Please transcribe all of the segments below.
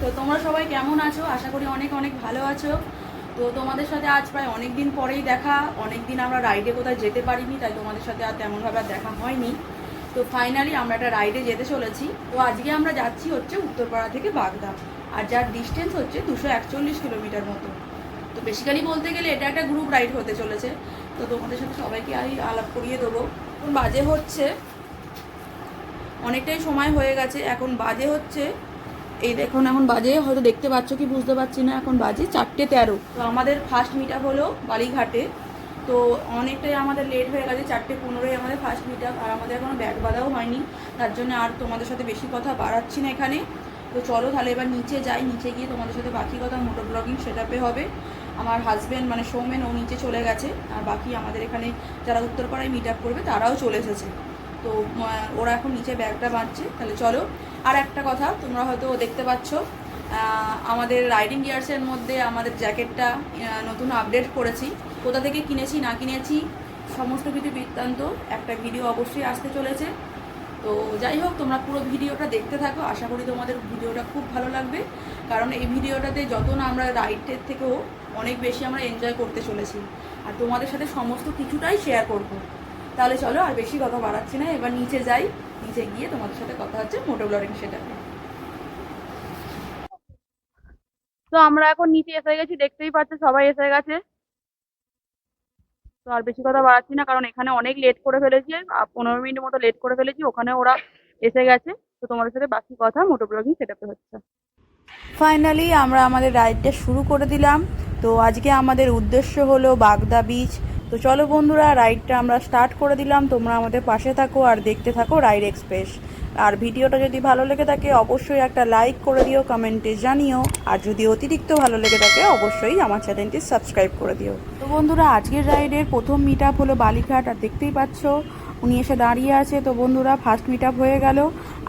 তো তোমরা সবাই কেমন আছো? আশা করি অনেক অনেক ভালো আছো। তো তোমাদের সাথে আজ প্রায় অনেক দিন পরেই দেখা। অনেক দিন আমরা রাইডে কোথায় যেতে পারিনি, তাই তোমাদের সাথে আর তেমনভাবে আর দেখা হয়নি। তো ফাইনালি আমরা একটা রাইডে যেতে চলেছি। তো আজকে আমরা যাচ্ছি হচ্ছে উত্তরপাড়া থেকে বাগদা। আর যার ডিস্টেন্স হচ্ছে দুশো একচল্লিশ কিলোমিটার মতো। তো বেসিক্যালি বলতে গেলে এটা একটা গ্রুপ রাইড হতে চলেছে। তো তোমাদের সাথে সবাইকে আমি আলাপ করিয়ে দেবো। বাজে হচ্ছে, অনেকটাই সময় হয়ে গেছে। এখন বাজে হচ্ছে এই দেখুন, এখন বাজে, হয়তো দেখতে পাচ্ছ কি বুঝতে পারছি না, এখন বাজে চারটে তেরো। তো আমাদের ফার্স্ট মিট হলো বালিঘাটে। তো অনেকটাই আমাদের লেট হয়ে গেছে, চারটে পনেরোই আমাদের ফার্স্ট মিট আর আমাদের এখনও ব্যাগ বাঁধাও হয়নি। তার জন্য আর তোমাদের সাথে বেশি কথা বাড়াচ্ছি না এখানে। তো চলো তাহলে এবার নিচে যাই, নিচে গিয়ে তোমাদের সাথে বাকি কথা মোটর ব্লগিং সেটাপে হবে। আমার হাজব্যান্ড মানে সৌমেন, ও নিচে চলে গেছে, আর বাকি আমাদের এখানে যারা উত্তরপাড়ায় মিট আপ করবে, তারাও চলে এসেছে। তো ওরা এখন নিচে ব্যাগটা বাঁধছে। তাহলে চলো আর একটা কথা, তোমরা হয়তো দেখতে পাচ্ছ আমাদের রাইডিং গিয়ার্সের মধ্যে আমাদের জ্যাকেটটা নতুন আপডেট করেছি। কোথা থেকে কিনেছি, না কিনেছি, সমস্ত কিছু বৃত্তান্ত একটা ভিডিও অবশ্যই আসতে চলেছে। তো যাই হোক, তোমরা পুরো ভিডিওটা দেখতে থাকো। আশা করি তোমাদের ভিডিওটা খুব ভালো লাগবে। কারণ এই ভিডিওটাতে যত না আমরা রাইডের থেকেও অনেক বেশি আমরা এনজয় করতে চলেছি। আর তোমাদের সাথে সমস্ত কিছুটাই শেয়ার করব। তাহলে চলো আর বেশি কথা বাড়াচ্ছি না, এবার নিচে যাই। নিচে গিয়ে তোমাদের সাথে কথা হচ্ছে মোটো ব্লগিং সেটা তো আমরা এখন নিচে এসে গেছি দেখতেই পাচ্ছ সবাই এসে গেছে। তো আর বেশি কথা বাড়াচ্ছি না কারণ এখানে অনেক লেট করে ফেলেছি পনেরো মিনিট মতো লেট করে ফেলেছি ওখানে ওরা এসে গেছে। তো তোমাদের সাথে বাকি কথা মোটো ব্লগিং সেটাতে হচ্ছে। ফাইনালি আমরা আমাদের রাইডটা শুরু করে দিলাম। তো আজকে আমাদের উদ্দেশ্য হলো বাগদা বিচ তো চলো বন্ধুরা রাইডটা আমরা স্টার্ট করে দিলাম। তোমরা আমাদের পাশে থাকো আর দেখতে থাকো রাইড এক্সপ্রেস আর ভিডিওটা যদি ভালো লেগে থাকে, অবশ্যই একটা লাইক করে দিও কমেন্টে জানিও। আর যদি অতিরিক্ত ভালো লেগে থাকে, অবশ্যই আমার চ্যানেলটি সাবস্ক্রাইব করে দিও। তো বন্ধুরা, আজকের রাইডের প্রথম মিট আপ হলো বালিঘাট, আর দেখতেই পাচ্ছ, উনি এসে দাঁড়িয়ে আছে। তো বন্ধুরা ফার্স্ট মিট আপ হয়ে গেল।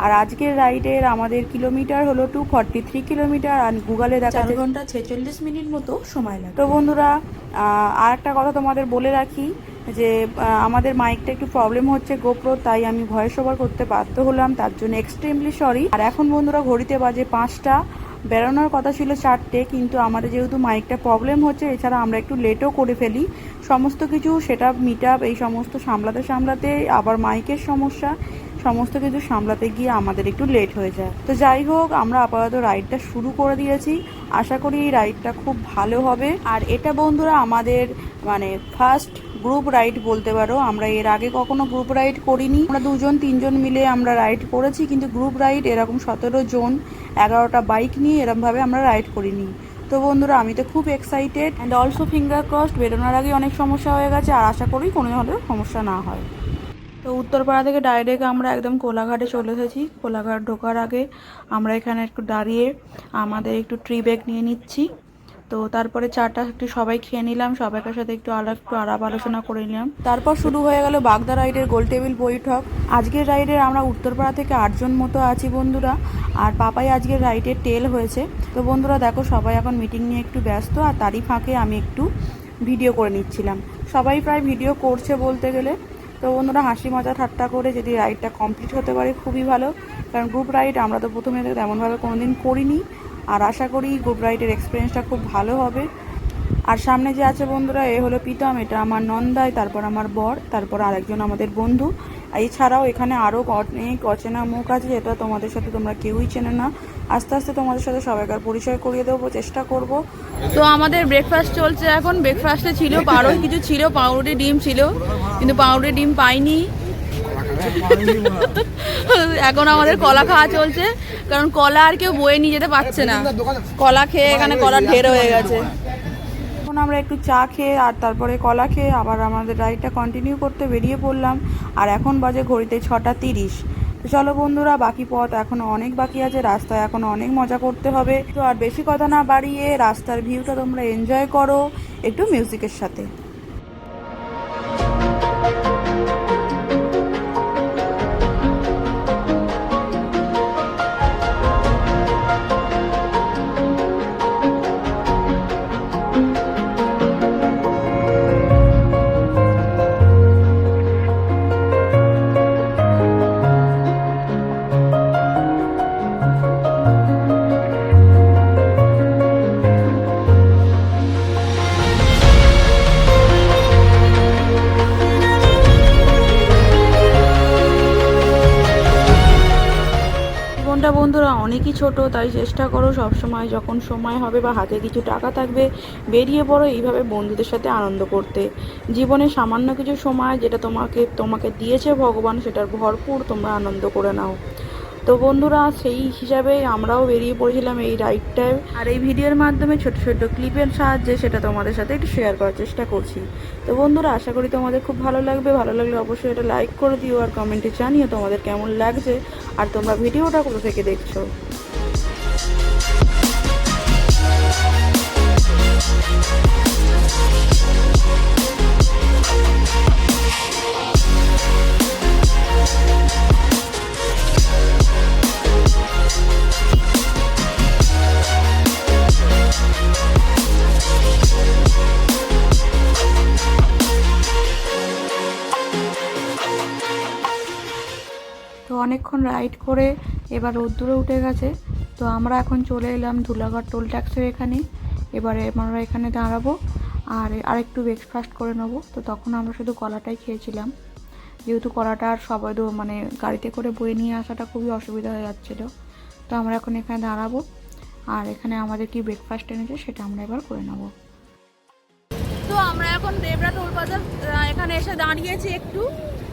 আর আজকের রাইডের আমাদের কিলোমিটার হলো টু ফর্টি থ্রি কিলোমিটার আর গুগলে দেখা চার ঘণ্টা ছেচল্লিশ মিনিট মতো সময় লাগে। তো বন্ধুরা আর একটা কথা তোমাদের বলে রাখি যে আমাদের মাইকটা একটু প্রবলেম হচ্ছে গোপ্রো তাই আমি ভয়েস ওভার করতে বাধ্য হলাম তার জন্য এক্সট্রিমলি সরি আর এখন বন্ধুরা ঘড়িতে বাজে পাঁচটা বেরোনোর কথা ছিল চারটে কিন্তু আমাদের যেহেতু মাইকটা প্রবলেম হচ্ছে এছাড়া আমরা একটু লেটও করে ফেলি। সমস্ত কিছু সেটা মিট আপ এই সমস্ত সামলাতে সামলাতে আবার মাইকের সমস্যা। সমস্ত কিছু সামলাতে গিয়ে আমাদের একটু লেট হয়ে যায়। তো যাই হোক, আমরা আপাতত রাইডটা শুরু করে দিয়েছি। আশা করি এই রাইডটা খুব ভালো হবে। আর এটা বন্ধুরা আমাদের মানে ফার্স্ট গ্রুপ রাইড বলতে পারো। আমরা এর আগে কখনো গ্রুপ রাইড করিনি। আমরা দুজন, তিনজন মিলে আমরা রাইড করেছি, কিন্তু গ্রুপ রাইড এরকম সতেরো জন, এগারোটা বাইক নিয়ে এরমভাবে আমরা রাইড করিনি। তো বন্ধুরা, আমি তো খুব excited and also finger crossed বেরোনোর আগে অনেক সমস্যা হয়ে গেছে। আর আশা করি কোনো হলেও সমস্যা না হয়। তো উত্তরপাড়া থেকে ডাইরেক্ট আমরা একদম কোলাঘাটে চলে এসেছি। কোলাঘাট ঢোকার আগে আমরা এখানে একটু দাঁড়িয়ে আমাদের একটু ট্রি ব্যাগ নিয়ে নিচ্ছি। তো তারপরে চাটা একটু সবাই খেয়ে নিলাম, সবাইকার সাথে একটু আলাপ একটু আলাপ আলোচনা করে নিলাম। তারপর শুরু হয়ে গেল বাগদা রাইডের গোল টেবিল বৈঠক। আজকের রাইডের আমরা উত্তরপাড়া থেকে আটজন মতো আছি বন্ধুরা, আর পাপাই আজকের রাইডের টেল হয়েছে। তো বন্ধুরা দেখো, সবাই এখন মিটিং নিয়ে একটু ব্যস্ত, আর তারই ফাঁকে আমি একটু ভিডিও করে নিচ্ছিলাম। সবাই প্রায় ভিডিও করছে বলতে গেলে। তো বন্ধুরা, হাসি মজা ঠাট্টা করে যদি রাইডটা কমপ্লিট হতে পারে খুবই ভালো। কারণ গ্রুপ রাইড আমরা তো প্রথমে তেমনভাবে কোনো দিন করিনি। আর আশা করি গ্রুপ রাইডের এক্সপিরিয়েন্সটা খুব ভালো হবে। আর সামনে যে আছে বন্ধুরা, এ হলো পিতাম এটা আমার নন্দাই, তারপর আমার বর, তারপর আরেকজন আমাদের বন্ধু। এছাড়াও এখানে আরও অনেক অচেনা মুখ আছে যেটা তোমাদের সাথে তোমরা কেউই চেনে না। আস্তে আস্তে তোমাদের সাথে সবাইকার পরিচয় করিয়ে দেবো, চেষ্টা করব। তো আমাদের ব্রেকফাস্ট চলছে এখন ব্রেকফাস্টে ছিল আরও কিছু ছিল, পাউরুটি, ডিম ছিল, কিন্তু পাউরুটি, ডিম পাইনি। এখন আমাদের কলা খাওয়া চলছে, কারণ কলা আর কেউ বয়ে নিয়ে যেতে পারছে না। কলা খেয়ে এখানে কলা ঢের হয়ে গেছে। এখন আমরা একটু চা খেয়ে আর তারপরে কলা খেয়ে আবার আমাদের রাইডটা কন্টিনিউ করতে বেরিয়ে পড়লাম। আর এখন বাজে ঘড়িতে ছটা তিরিশ। চলো বন্ধুরা, বাকি পথ এখনও অনেক বাকি আছে, রাস্তায় এখনও অনেক মজা করতে হবে। তো আর বেশি কথা না বাড়িয়ে রাস্তার ভিউটা তোমরা এনজয় করো, একটু মিউজিকের সাথে। অনেকই ছোট, তাই চেষ্টা করো সব সময় যখন সময় হবে বা হাতে কিছু টাকা থাকবে, বেরিয়ে পড়ো এইভাবে বন্ধুদের সাথে আনন্দ করতে। জীবনে সামান্য কিছু সময় যেটা তোমাকে তোমাকে দিয়েছে ভগবান, সেটার ভরপুর তোমরা আনন্দ করে নাও। তো বন্ধুরা, সেই হিসাবে আমরাও বেরিয়ে পড়েছিলাম এই রাইডটায়। আর এই ভিডিওর মাধ্যমে ছোট ছোট ক্লিপের সাহায্যে সেটা তোমাদের সাথে একটু শেয়ার করার চেষ্টা করছি। তো বন্ধুরা, আশা করি তোমাদের খুব ভালো লাগবে। ভালো লাগলে অবশ্যই এটা লাইক করে দিও আর কমেন্টে জানিও তোমাদের কেমন লাগছে আর তোমরা ভিডিওটা কোথা থেকে দেখছ। তো অনেকক্ষণ রাইড করে এবার রোদ্দুরে উঠে গেছে। তো আমরা এখন চলে এলাম ধুলাগড় টোল ট্যাক্সের এখানে। এবারে আমরা এখানে দাঁড়াবো আর আরেকটু ব্রেকফাস্ট করে নেব। তো তখন আমরা শুধু কলাটাই খেয়েছিলাম। যেহেতু কলাটা আর সবাই মানে গাড়িতে করে বয়ে নিয়ে আসাটা খুবই অসুবিধা হয়ে যাচ্ছিল। তো আমরা এখন এখানে দাঁড়াবো। আর এখানে আমাদের কি ব্রেকফাস্ট এনেছে সেটা আমরা এবার করে নেব। তো আমরা এখন দেবরা টোল বাজার এখানে এসে দাঁড়িয়েছি একটু।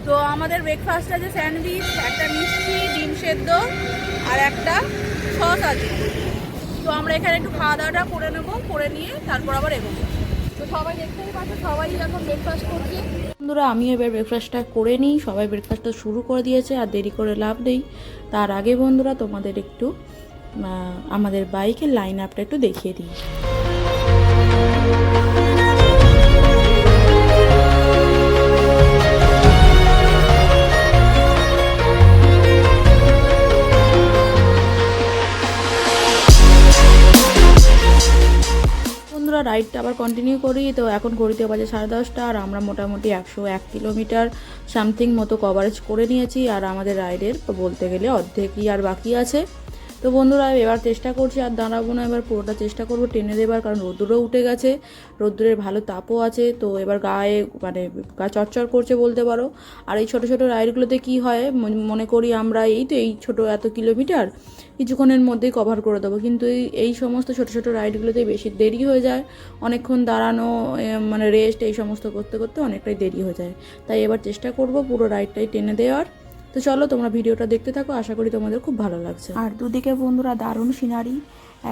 তো আমাদের ব্রেকফাস্ট আছে স্যান্ডউইচ, একটা মিষ্টি, ডিম সেদ্ধ আর একটা সস আছে। তো আমরা এখানে একটু খাওয়া দাওয়াটা করে নেব, করে নিয়ে তারপর আবার এগোবো। তো সবাই দেখতেই পাচ্ছ, সবাই এখন ব্রেকফাস্ট করছে। বন্ধুরা আমি এবার ব্রেকফাস্টটা করে নিই। সবাই ব্রেকফাস্টটা শুরু করে দিয়েছে, আর দেরি করে লাভ নেই। তার আগে বন্ধুরা, তোমাদের একটু আমাদের বাইকের লাইন আপটা একটু দেখিয়ে দিই। রাইডটা আবার কন্টিনিউ করি। তো এখন ঘড়িতে বাজে সাড়ে দশটা আর আমরা মোটামুটি একশো এক কিলোমিটার সামথিং মতো কভারেজ করে নিয়েছি। আর আমাদের রাইডের বলতে গেলে অর্ধেকই আর বাকি আছে। তো বন্ধুরা এবার চেষ্টা করছি আর দাঁড়াবো না। এবার পুরোটা চেষ্টা করব টেনে দেবার, কারণ রোদ্দুরও উঠে গেছে। রোদ্দুরের ভালো তাপও আছে। তো এবার গায়ে মানে গা চরচর করছে বলতে পারো। আর এই ছোটো ছোটো রাইডগুলোতে কি হয়? মন- মনে করি আমরা এই তো এই ছোটো এত কিলোমিটার কিছুক্ষণের মধ্যেই কভার করে দেবো। কিন্তু এই এই সমস্ত ছোটো ছোটো রাইডগুলোতেই বেশি দেরি হয়ে যায়। অনেকক্ষণ দাঁড়ানো মানে রেস্ট এই সমস্ত করতে করতে অনেকটাই দেরি হয়ে যায়। তাই এবার চেষ্টা করব পুরো রাইডটাই টেনে দেওয়ার। তো চলো তোমরা ভিডিওটা দেখতে থাকো, আশা করি তোমাদের খুব ভালো লাগছে। আর দুদিকে বন্ধুরা দারুণ সিনারি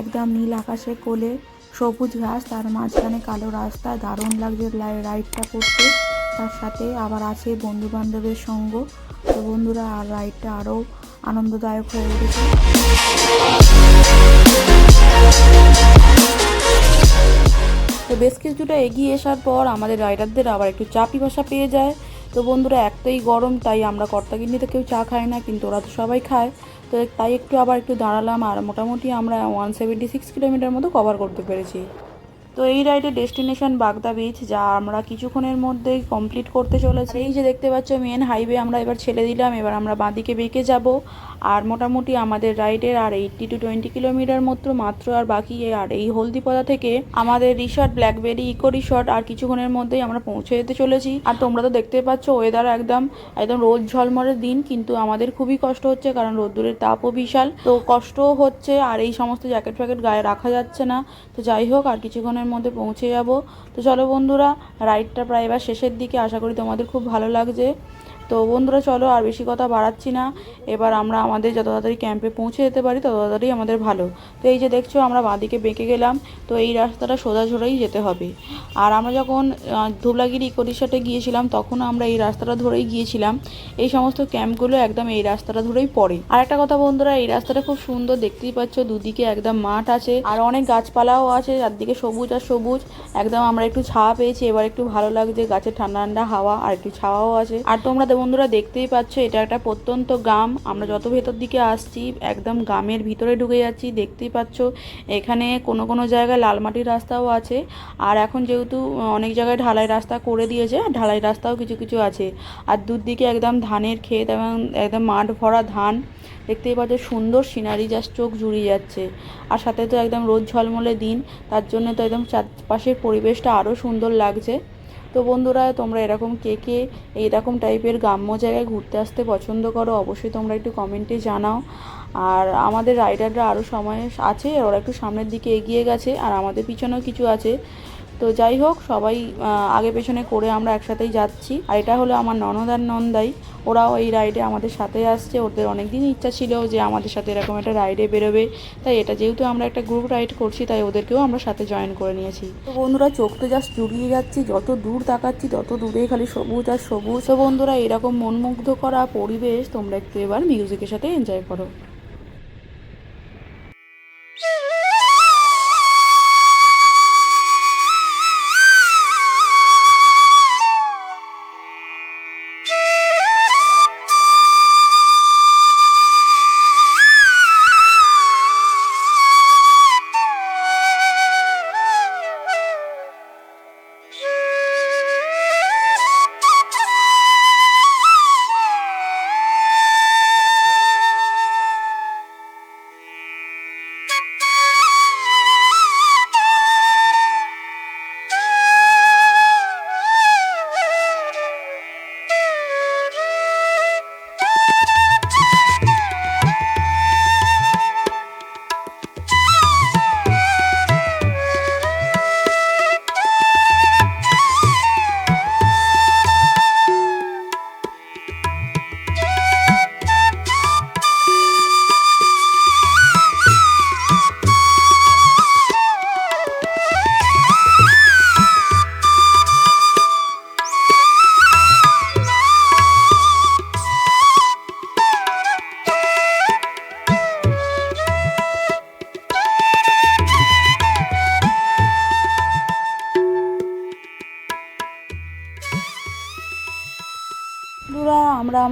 একদম নীল আকাশে কোলে, সবুজ ঘাস, তার মাঝখানে কালো রাস্তা, দারুণ লাগছে রাইডটা করতে। তার সাথে আবার আছে বন্ধু বান্ধবের সঙ্গ। তো বন্ধুরা, আর রাইডটা আরও আনন্দদায়ক হয়ে উঠেছে। তো বেশ কিছুটা এগিয়ে আসার পর আমাদের রাইডারদের আবার একটু চা পিপাসা পেয়ে যায়। তো বন্ধুরা, একটাই গরম, তাই আমরা কর্তাগিন্নিতে কেউ চা খায় না, কিন্তু ওরা তো সবাই খায়। তো তাই একটু আবার একটু দাঁড়ালাম, আর মোটামুটি আমরা ওয়ান সেভেন্টি সিক্স কিলোমিটার মতো কভার করতে পেরেছি। তো এই রাইডের ডেস্টিনেশন বাগদা বিচ যা আমরা কিছুক্ষণের মধ্যেই কমপ্লিট করতে চলেছি। এই যে দেখতে পাচ্ছ মেন হাইওয়ে আমরা এবার ছেড়ে দিলাম, এবার আমরা বাঁদিকে বেঁকে যাব। আর মোটামুটি আমাদের রাইডের আর এইটটি টু টোয়েন্টি কিলোমিটার মতো মাত্র আর বাকি আর এই হলদিপদা থেকে আমাদের রিসর্ট, ব্ল্যাকবেরি, ইকো রিসর্ট আর কিছুক্ষণের মধ্যেই আমরা পৌঁছে যেতে চলেছি। আর তোমরা তো দেখতে পাচ্ছ ওয়েদার একদম একদম রোদ ঝলমলের দিন, কিন্তু আমাদের খুবই কষ্ট হচ্ছে কারণ রোদ্দুরের তাপও বিশাল। তো কষ্টও হচ্ছে আর এই সমস্ত জ্যাকেট ফ্যাকেট গায়ে রাখা যাচ্ছে না। তো যাই হোক, আর কিছুক্ষণের মধ্যে পৌঁছে যাব। তো চলো বন্ধুরা, রাইডটা প্রায় এবার শেষের দিকে। আশা করি তোমাদের খুব ভালো লাগছে। তো বন্ধুরা, চলো আর বেশি কথা বাড়াচ্ছি না। এবার আমরা আমাদের যত তাড়াতাড়ি ক্যাম্পে পৌঁছে যেতে পারি, তত তাড়াতাড়ি আমাদের ভালো। তো এই যে দেখছ, আমরা বাঁদিকে বেঁকে গেলাম। তো এই রাস্তাটা সোজাঝোড়াই যেতে হবে। আর আমরা যখন ধুবলাগিরি ইকো গিয়েছিলাম, তখন আমরা এই রাস্তাটা ধরেই গিয়েছিলাম। এই সমস্ত ক্যাম্পগুলো একদম এই রাস্তাটা ধরেই পড়ে। আর একটা কথা বন্ধুরা, এই রাস্তাটা খুব সুন্দর, দেখতেই পাচ্ছ, দুদিকে একদম মাঠ আছে। আর অনেক গাছপালাও আছে, চারদিকে সবুজ আর সবুজ। একদম আমরা একটু ছাওয়া পেয়েছি, এবার একটু ভালো লাগছে গাছের ঠান্ডা ঠান্ডা হাওয়া, আর একটু ছাওয়াও আছে। আর তোমরা বন্ধুরা দেখতেই পাচ্ছ, এটা একটা প্রত্যন্ত গ্রাম। আমরা যত ভেতর দিকে আসছি, একদম গ্রামের ভিতরে ঢুকে যাচ্ছি, দেখতেই পাচ্ছ, এখানে কোনো কোনো জায়গায় লাল মাটির রাস্তাও আছে। আর এখন যেহেতু অনেক জায়গায় ঢালাই রাস্তা করে দিয়েছে ঢালাই রাস্তাও কিছু কিছু আছে। আর দূর দিকে একদম ধানের ক্ষেত এবং একদম মাঠ ভরা ধান। দেখতেই পাচ্ছ, সুন্দর সিনারি, জাস্ট চোখ জুড়িয়ে যাচ্ছে। আর সাথে তো একদম রোদ ঝলমলে দিন, তার জন্য তো একদম চারপাশের পরিবেশটা আরও সুন্দর লাগছে। তো বন্ধুরা, তোমরা এরকম কে কে এইরকম টাইপের গ্রাম্য জায়গায় ঘুরতে আসতে পছন্দ করো, অবশ্যই তোমরা একটু কমেন্টে জানাও। আর আমাদের রাইডাররা আরও সময় আছে ওরা একটু সামনের দিকে এগিয়ে গেছে, আর আমাদের পিছনেও কিছু আছে। তো যাই হোক, সবাই আগে পেছনে করে আমরা একসাথেই যাচ্ছি। আর এটা হলো আমার ননদ আর নন্দাই। ওরাও এই রাইডে আমাদের সাথে আসছে। ওদের অনেক দিন ইচ্ছা ছিল যে আমাদের সাথে এরকম একটা রাইডে বেরোবে। তাই এটা যেহেতু আমরা একটা গ্রুপ রাইড করছি তাই ওদেরকেও আমরা সাথে জয়েন করে নিয়েছি। তো বন্ধুরা চোখ তো জাস্ট জুড়িয়ে যাচ্ছি। যত দূর তাকাচ্ছি তত দূরেই খালি সবুজ আর সবুজ। তো বন্ধুরা এরকম মনমুগ্ধ করা পরিবেশ তোমরা একটু এবার মিউজিকের সাথে এনজয় করো।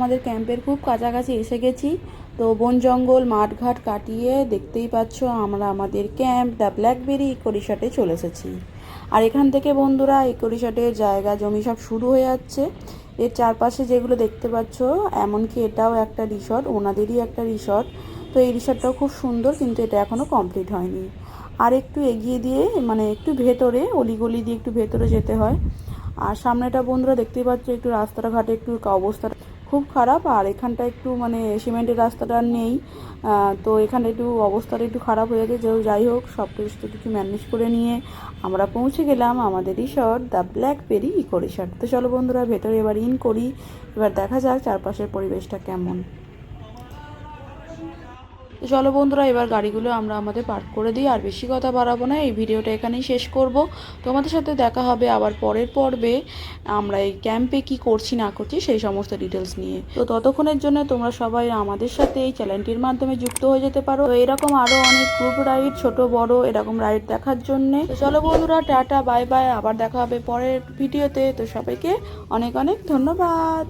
আমাদের ক্যাম্পের খুব কাছাকাছি এসে গেছি। তো বন জঙ্গল, মাঠঘাট কাটিয়ে দেখতেই পাচ্ছ আমরা আমাদের ক্যাম্প, দ্য ব্ল্যাকবেরি ইকোরিশাটে চলে এসেছি। আর এখান থেকে বন্ধুরা ইকোরিশাটের জায়গা, জমি সব শুরু হয়ে যাচ্ছে। এর চারপাশে যেগুলো দেখতে পাচ্ছ, এমনকি এটাও একটা রিসর্ট ওনাদেরই একটা রিসর্ট তো এই রিসর্টটাও খুব সুন্দর, কিন্তু এটা এখনও কমপ্লিট হয়নি। আর একটু এগিয়ে দিয়ে মানে একটু ভেতরে, অলিগলি দিয়ে একটু ভেতরে যেতে হয়। আর সামনেটা বন্ধুরা দেখতেই পাচ্ছ, একটু রাস্তাটা ঘাটে একটু অবস্থা খুব খারাপ, আর এখানটা একটু মানে সিমেন্টের রাস্তাটা নেই। তো এখানটা একটু অবস্থাটা একটু খারাপ হয়ে গেছে। যাই হোক, সব কিছু কিছু ম্যানেজ করে নিয়ে আমরা পৌঁছে গেলাম আমাদের resort the Blackberry eco resort তো চলো বন্ধুরা, ভেতরে এবার ইন করি। এবার দেখা যাক চারপাশের পরিবেশটা কেমন। চলো বন্ধুরা, এবার গাড়িগুলো আমরা আমাদের পার্ক করে দিই। আর বেশি কথা বাড়াবো না, এই ভিডিওটা এখানেই শেষ করব। তোমাদের সাথে দেখা হবে আবার পরের পর্বে। আমরা এই ক্যাম্পে কি করছি, না করছি, সেই সমস্ত ডিটেলস নিয়ে। তো ততক্ষণের জন্য তোমরা সবাই আমাদের সাথে এই চ্যানেলটির মাধ্যমে যুক্ত হয়ে যেতে পারো। এরকম আরও অনেক গ্রুপ রাইড ছোট, বড়, এরকম রাইড দেখার জন্যে। তো চলো বন্ধুরা, টাটা বাই বাই আবার দেখা হবে পরের ভিডিওতে। তো সবাইকে অনেক অনেক ধন্যবাদ।